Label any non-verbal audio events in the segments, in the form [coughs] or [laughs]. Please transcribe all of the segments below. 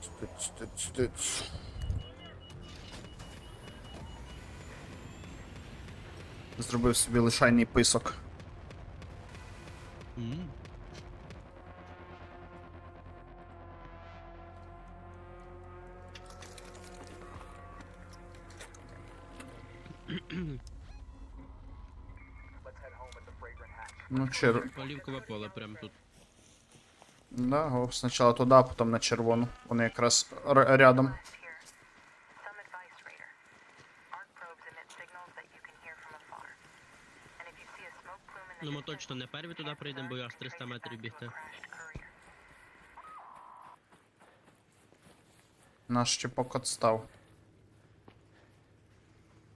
Стиць, стиць, стиць. Зробив собі лишайний писок. М. Ну, чер... Олівкове поле прям тут. Да, го, спочатку туди, а потім на червону. Вони якраз рядом. Ну ми точно не перві туди прийдемо, бо я аж 300 метрів бігти. Наш чіпок отстав.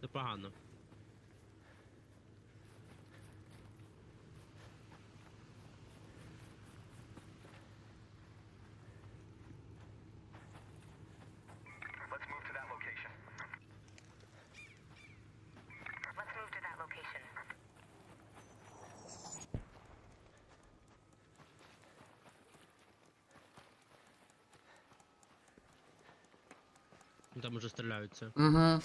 Це погано. Там уже стріляються. Угу.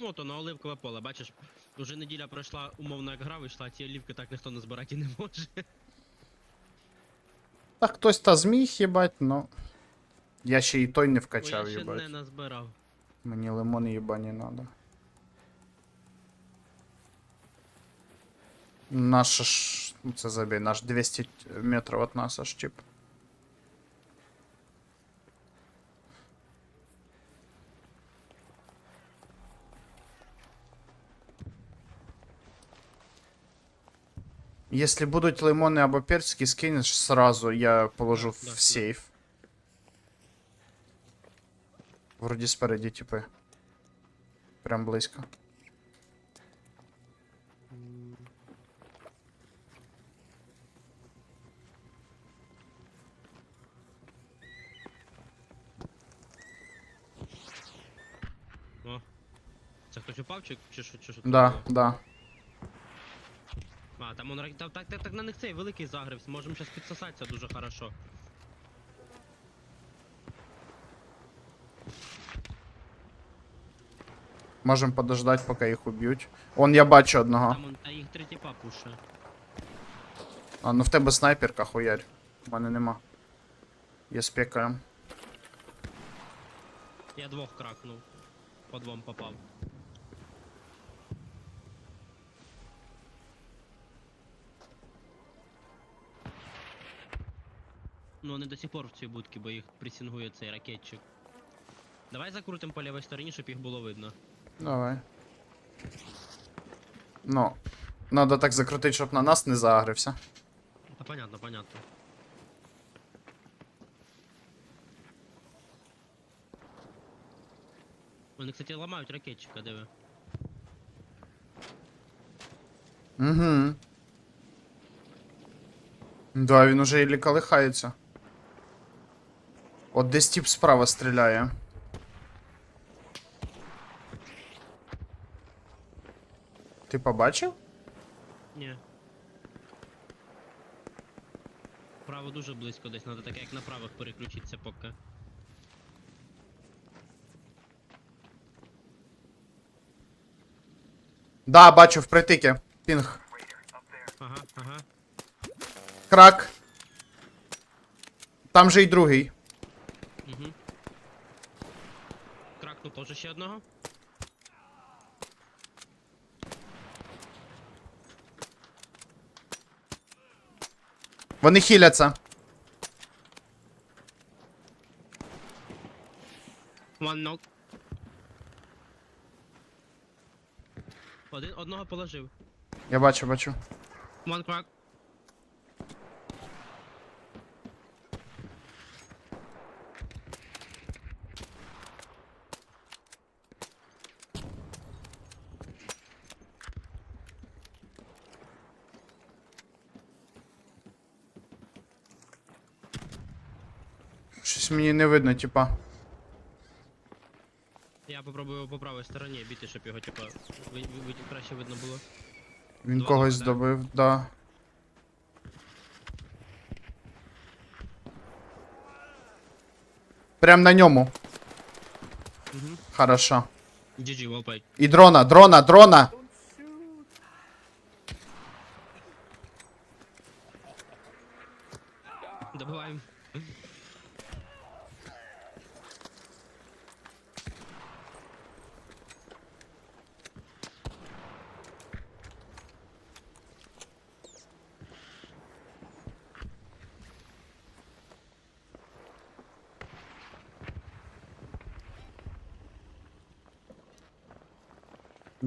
Ну, то на оливкове поле, бачиш, вже неділя пройшла, умовно як гра вийшла, а ці олівки так ніхто назбирати і не може. Та хтось та зміг, їбать, ну. Я ще і той не Бо я вкачав, ще їбать. не назбирав. Мені лимони їбані надо. Наш ж. ну, Це забій, наш 200 метрів від нас аж тип. Если будуть лимони або персики, скинеш сразу, я положу Да, да, в сейф. Вроді спереді, типи. Прям близько. О. Це хтось упав чи, чи, що- чи що? це Да, було? да. А, там он так, так, так, на них цей великий загрився, можемо зараз підсосатися дуже хорошо. Можем подождать, поки їх уб'ють. Он я бачу одного. Там он, та їх три тіпа. А, ну в тебе снайперка, хуярь. У мене нема. Я з. Я двох кракнув. По двом попав. Ну, вони до сих пор в цій будці, бо їх пресінгує цей ракетчик. Давай закрутимо по лівій стороні, щоб їх було видно. Давай. Ну. Надо так закрутити, щоб на нас не заагрився. Та понятно, понятно. Вони, кстати, ламають ракетчика, диви. Угу. Да, він уже і колихається. От десь тип справа стріляє. Ти побачив? Ні. Право дуже близько десь, треба таке як на правих переключитися поки. Да, бачу в притикі. Пінг. Ага, ага. Крак. Там же й другий. Угу. Кракнув теж ще одного. Вони хіляться. One knock. Один, одного положив. Я бачу, бачу. One crack. Щось мені не видно, типа. Я попробую його по правій стороні біти, щоб його типа ви, ви, ви- краще видно було. Він Два когось нападає. добив, да. Прям на ньому. Угу. Хорошо. GG, well І дрона, дрона, дрона!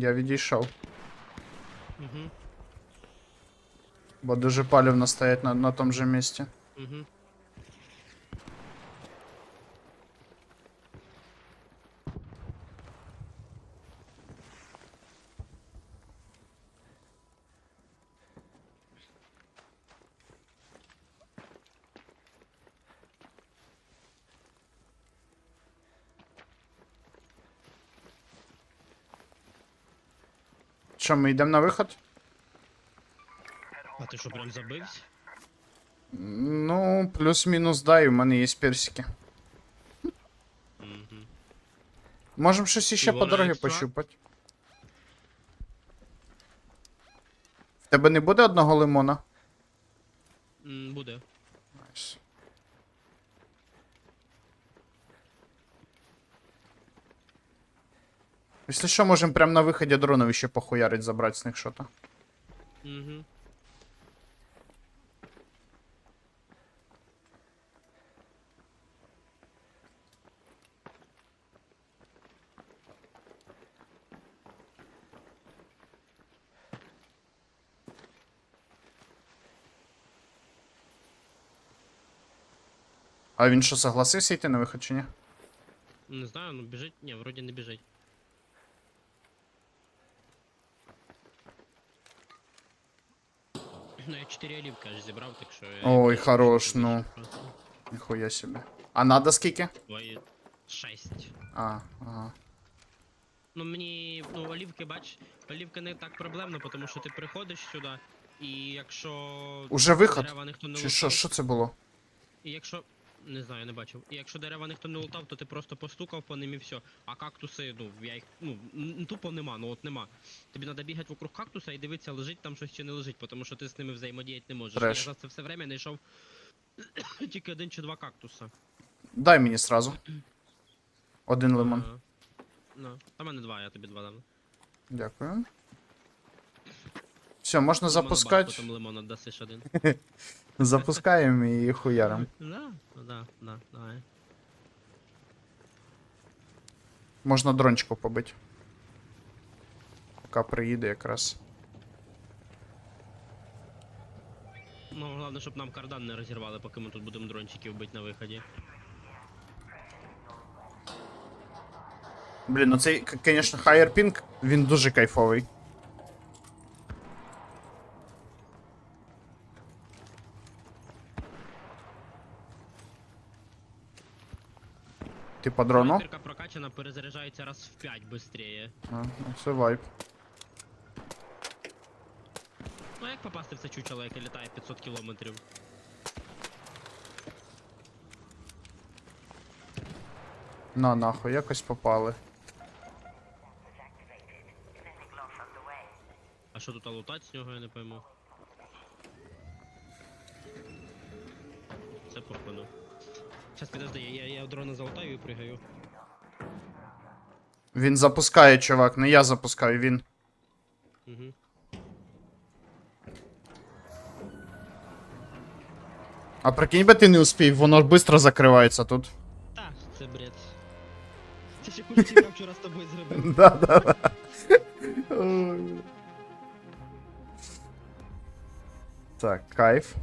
Я відійшов. Угу. Бо дуже палівно стоять на, на тому же місці. Угу. Що, ми йдемо на виход? А ти що, прям забився? Ну, плюс-мінус, да, і в мене є персики. Угу. Можемо щось іще по вона дорогі екстра? пощупати. В тебе не буде одного лимона? Буде. Якщо що, можемо прямо на виході дронові ще похуярить, забрати з них що-то. Угу. А він що, согласився йти на виход чи ні? Не знаю, ну біжить. Ні, вроді не біжить. Ну, я 4 олівки аж зібрав, так що. я Ой, хорош, ну. Ніхуя себе. А надо скільки? Твої 6. А, ага. Ну мені, ну, олівки, бач, олівки не так проблемно, тому що ти приходиш сюди, і якщо. Уже виход? Дерева ніхто не Чи що, що це було? І якщо. Не знаю, не бачив. І якщо дерева ніхто не лутав, то ти просто постукав по ним і все. А кактуси, ну, я їх. Ну, тупо нема, ну от нема. Тобі треба бігати вокруг кактуса і дивитися, лежить там щось чи не лежить, тому що ти з ними взаємодіяти не можеш. Треш. Я за це все время знайшов [coughs] тільки один чи два кактуса. Дай мені сразу. Один лимон. Ну, та мене два, я тобі два дам. Дякую. Все, можна запускати. Потім лимон віддасиш один. [laughs] Запускаємо і хуяром. [laughs] Да, да, да, давай. Можна дрончику побити. Поки приїде якраз. Ну, головне, щоб нам кардан не розірвали, поки ми тут будемо дрончиків бити на виході. Блін, ну цей, Higher Pink, він дуже кайфовий. Ти по дрону? Снайперка прокачана, перезаряджається раз в 5 швидше. А, ну це вайп. Ну а як попасти в це чучело, яке літає 500 кілометрів? На нахуй, якось попали. А що тут а лутать з нього, я не пойму. Сейчас підожди, я, я, дрона залутаю і пригаю. Він запускає, чувак, не я запускаю, він. Угу. А прикинь би ти не успів, воно ж швидко закривається тут. Та, це бред. Це ще культі я вчора з тобою зробив. [laughs] Да, да, да. Ой. Так, кайф.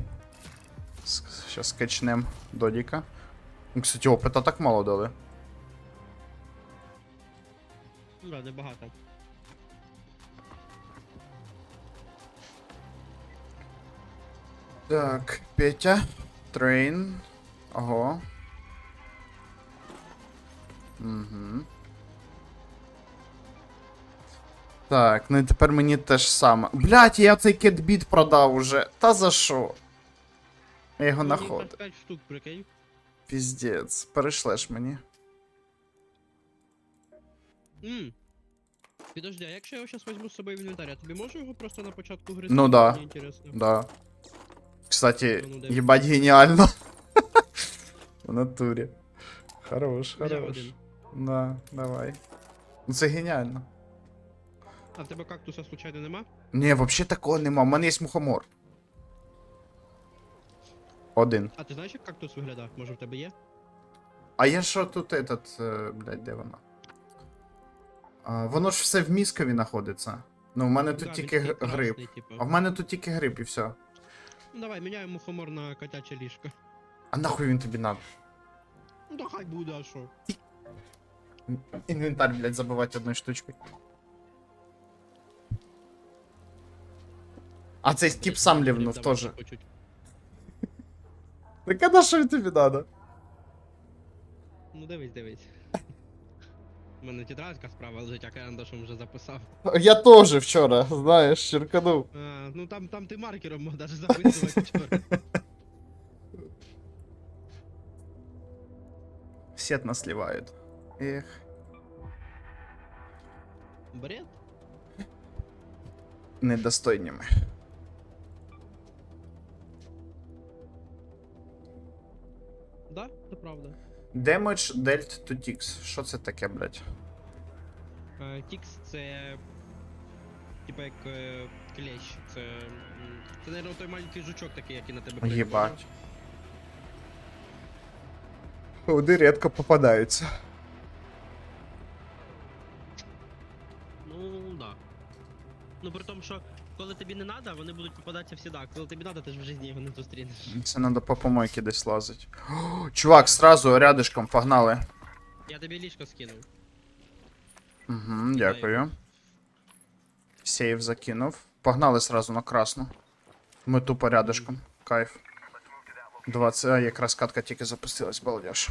Сейчас скачнем Додіка. Ну, Кстати, опита так мало дали. Да, небагато. Так, Петя. Трейн. Ого. Угу. Так, ну і тепер мені те ж саме. Блять, я цей кетбіт продав уже. Та за що? Я його Ну, находив. 5 штук, прикинь. Піздець. Перешлеш мені. Ммм. Підожди, а якщо я його зараз візьму з собою в інвентар, я тобі можу його просто на початку гри Ну скинути? да. Мені інтересно. Да. Кстати, Ну, ну, де? їбать геніально. [laughs] В натурі. Хорош, Взяв хорош. один. Да, давай. Ну це геніально. А в тебе кактуса случайно нема? Ні, взагалі такого нема. У мене є мухомор. Один. А ти знаєш, як кактус виглядає? Може в тебе є? А я що тут этот, е, блядь, де вона? А, воно ж все в міскові знаходиться. Ну, в мене тут Да, тільки він г- такий гриб. красний, типу. А в мене тут тільки гриб і все. Ну давай, міняємо мухомор на котяче ліжко. А нахуй він тобі надо? Ну да хай буде, а що? Інвентар, блядь, забивати одною штучкою. А цей тип сам лівнув теж. хочуть. Так а на що він тобі надо? Ну дивись, дивись. У мене тетрадка справа лежить, а карандашом вже записав. Я теж вчора, знаєш, черканув. А, ну там, там ти маркером мог даже записувати вчора. Сет нас сливают. Эх. Бред? Недостойніми. Да, це правда. Damage dealt to ticks. Що це таке, блядь? Е, Тікс це. Типа як е, клещ. Це. м, Це, наверное, той маленький жучок такий, який на тебе прыгає. Єбать. Вони рідко попадаються. Ну, да. Ну при тому, що коли тобі не треба, вони будуть попадатися всі, а коли тобі треба, ти ж в житті його не зустрінеш. Це треба по помойці десь лазить. О, [gasps] чувак, сразу рядышком погнали. Я тобі ліжко скинув. Угу, дякую. Сейв закинув. Погнали сразу на красну. Ми тупо рядышком. Кайф. 20, а якраз катка тільки запустилась, балдеж.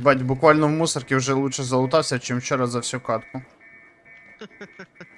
Бать, буквально в мусорці вже лучше залутався, чим вчора за всю катку. [laughs]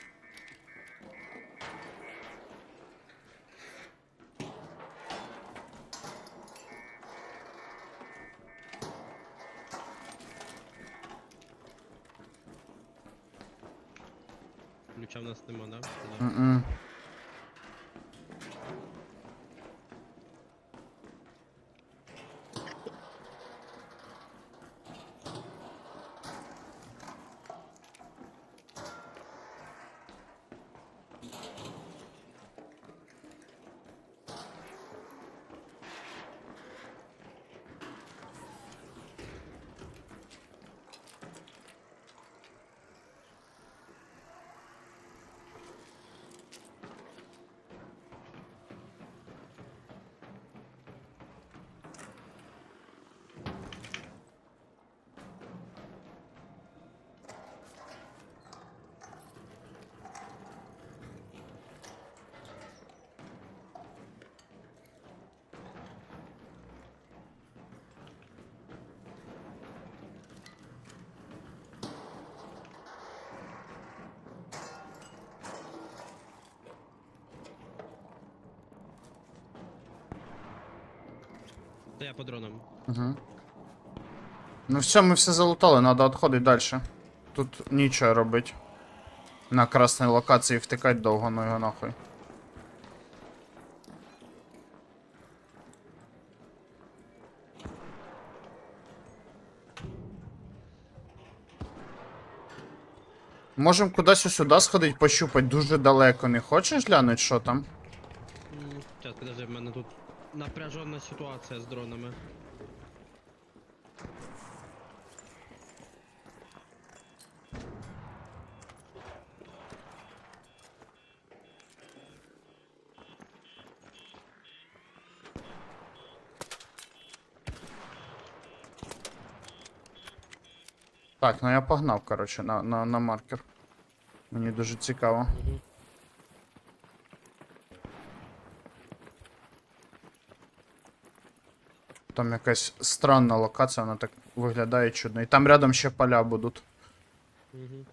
Та я по дронам. Угу. Ну все, ми все залутали, треба відходити далі. Тут нічого робити. На красній локації втикати довго, ну його нахуй. Можем кудись сюди сходити, пощупати дуже далеко. Не хочеш глянути, що там? Сейчас, подожди, в мене тут Напряженная ситуация с дронами. Так, ну я погнав, короче, на на, на маркер. Мені дуже цікаво. Там якась странна локація, вона так виглядає чудно. І там рядом ще поля будуть. Угу.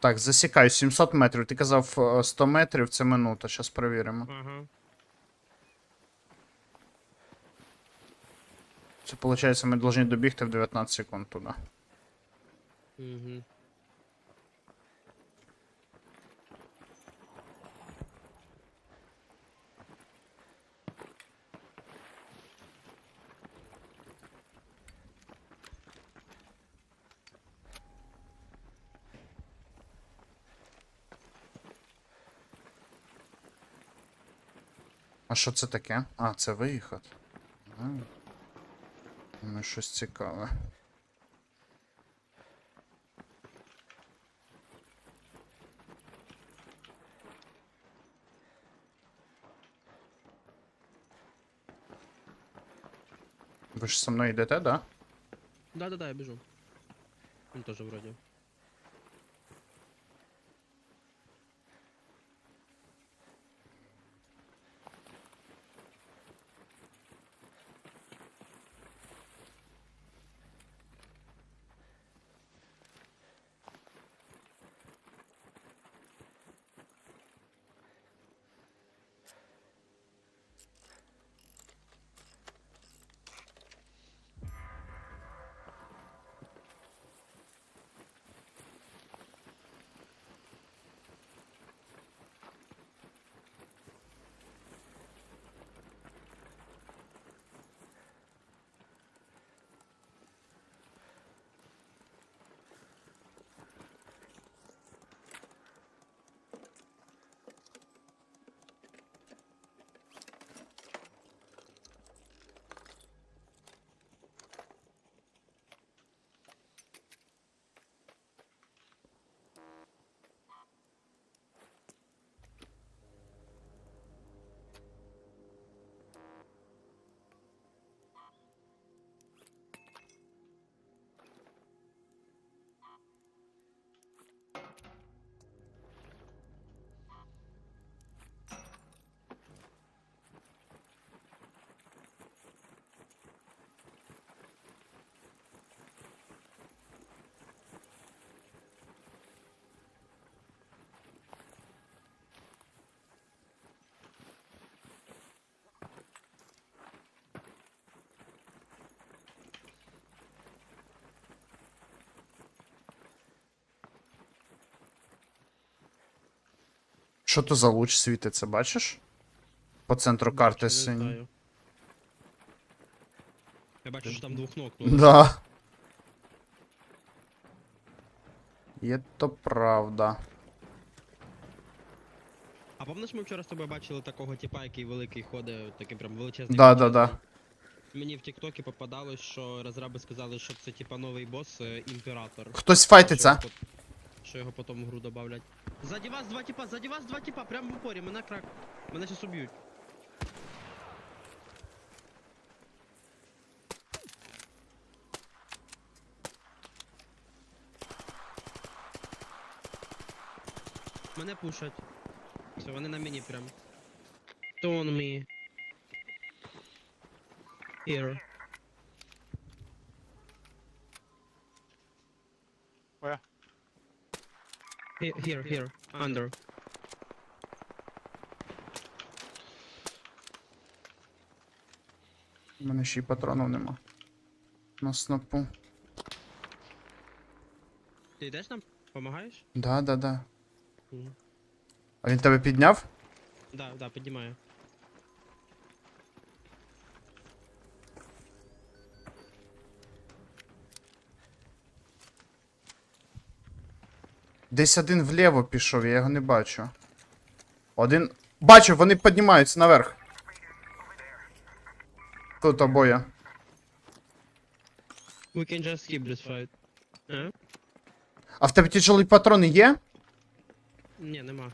Так, засікаю 700 метрів. Ти казав е, 100 метрів, це минута. Зараз перевіримо. Ага. Це виходить, ми повинні добігти в 19 секунд туди. Угу. А що це таке? А, це виїхати. Ну, щось цікаве. Ви ж со мною йдете, да? Да-да-да, я бежу. Он тоже вроде. Що то за луч світиться, бачиш? По центру карти Бачу, синій. літаю. Я бачу, що там двох ног. [laughs] Да. Є то правда. А пам'ятаєш, ми вчора з тобою бачили такого типа, який великий ходить, такий прям величезний. Да, да, да. Мені в Тіктокі попадалось, що розраби сказали, що це типа новий бос е, імператор. Хтось файтиться. Що його потім в гру добавлять. Ззаді вас два типа, ззаді вас два типа, прямо в упорі, мене крак. Мене щас уб'ють. Мене пушать. Все, вони на мені прям. Хто on me? Here. Here, here, here, under. У мене ще й патронів нема. На снопу. Ти йдеш нам? Помагаєш? Да, да, да. Мгм. А він тебе підняв? Да, да, піднімаю. Десь один вліво пішов, я його не бачу. Один. Бачу, вони піднімаються наверх. Тут обоє. We can just skip this fight. Е? А в тебе тяжелі патрони є? Ні, нема.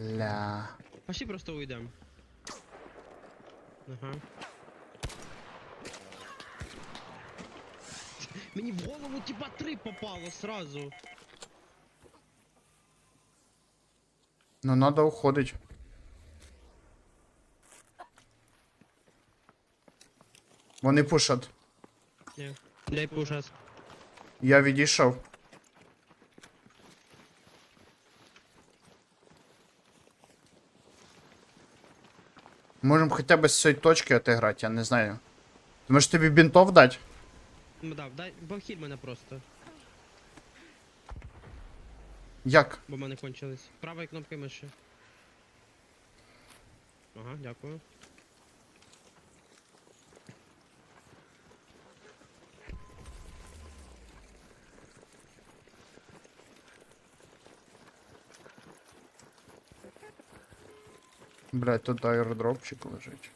Ля. Пошли просто уйдем. Ага. Мені в голову типа три попало сразу. Ну, надо уходить. Вони пушать. Ні. Дай пушас. Я відійшов. Можем хоча б з цієї точки отиграти, я не знаю. Думаєш тобі бінтов дать? Ну да, дай бахіль мене просто, Як? бо в мене кончились. Правою кнопкою миші. Ага, дякую. Блять, тут аеродропчик лежить.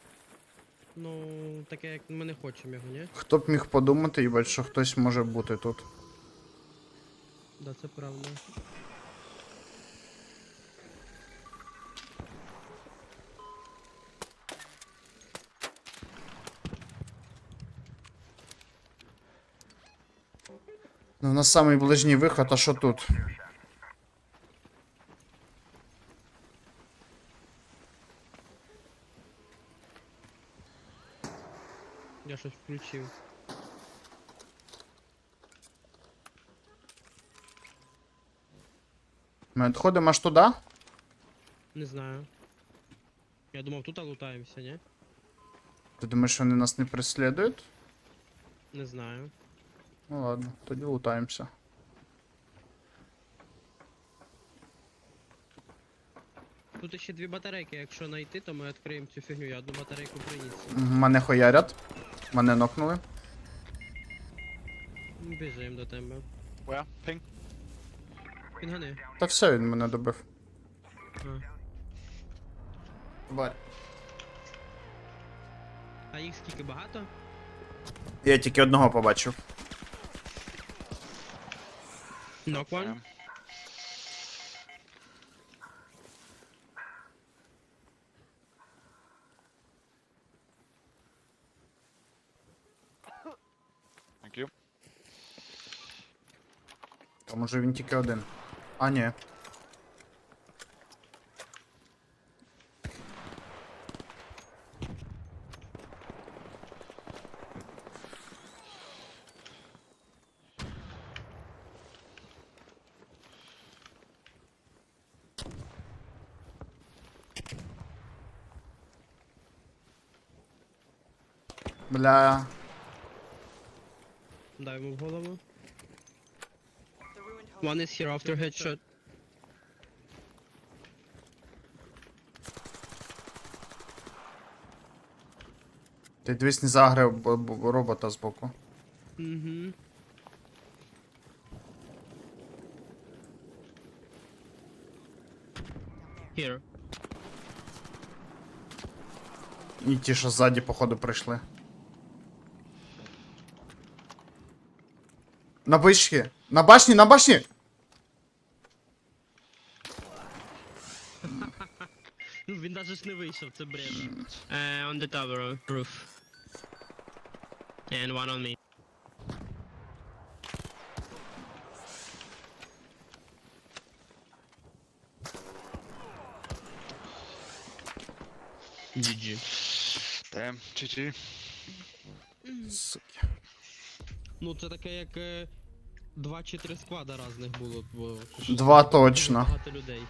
Ну, таке як ми не хочемо його, ні? Хто б міг подумати, їбать, що хтось може бути тут. Да, це правда. Ну, у нас самий ближній виход, а що тут? Я щось включив. Ми відходимо аж туди? Не знаю. Я думав, тут лутаємося, ні? Ти думаєш, вони нас не преслідують? Не знаю. Ну ладно, тоді лутаємося. Тут ще дві батарейки, якщо знайти, то ми відкриємо цю фігню. Я одну батарейку приніс. Мене хоярять. Мене нокнули. Біжимо до тебе. Where? Ping? Пінгани. Та все, він мене добив. А. Тварь. а їх скільки багато? Я тільки одного побачив. Knock one. Thank you. Там уже він тільки один. А, ні. Бля. Дай йому в голову. One is here after headshot. Ти дивись не б- робота збоку. Угу. Here. І ті, що ззаді, походу, прийшли. На башні! На башні, на башні! Ну він даже ж не вийшов, це бред. Uh, on the tower roof. And one on me. GG. Damn, GG. Суки. Ну це таке як е, два чи три склада різних було, бо Два точно. багато людей.